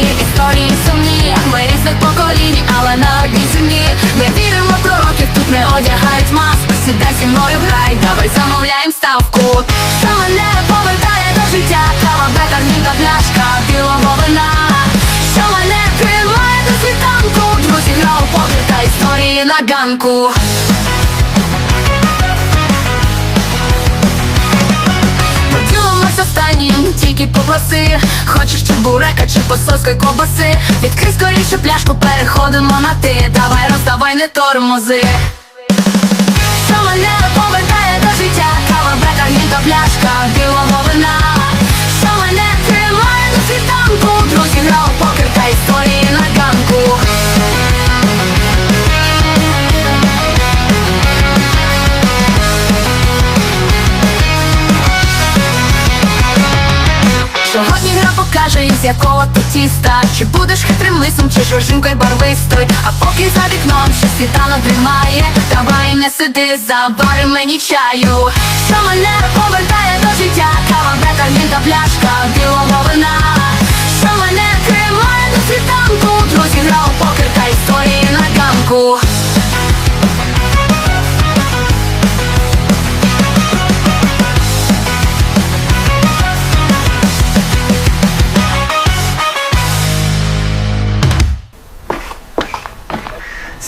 історії сумні. Ми різних поколінь, але на одній землі. Ми віримо в пророків, тут не одягають маску. Сідай зі мною грай, давай замовляєм ставку. Що мене повертає до життя Кава, бекар, ніка, пляшка, білого вина Що мене тримає до світанку. Друзі, гра у та історії на ганку тільки попроси Хочеш чебурека чи посоской ковбаси Відкрий скоріше пляшку, переходимо на ти Давай роздавай, не тормози. Що Сьогодні гра покаже, із якого ти тіста. Чи будеш хитрим лисом, чи жоржинкою барвистою. А поки за вікном ще світанок дрімає. Давай не сиди, забари мені чаю. Що мене повертає до життя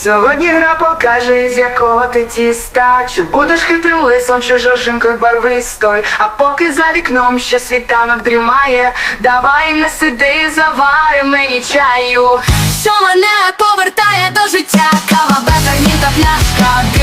Сьогодні гра покаже, з якого ти тіста. Чи будеш хитрим лисом, чи жоржинкою барвистою. А поки за вікном ще світанок дрімає Давай не сиди, завари мені чаю. Що мене повертає до життя? Кава, бета, ніта пляшка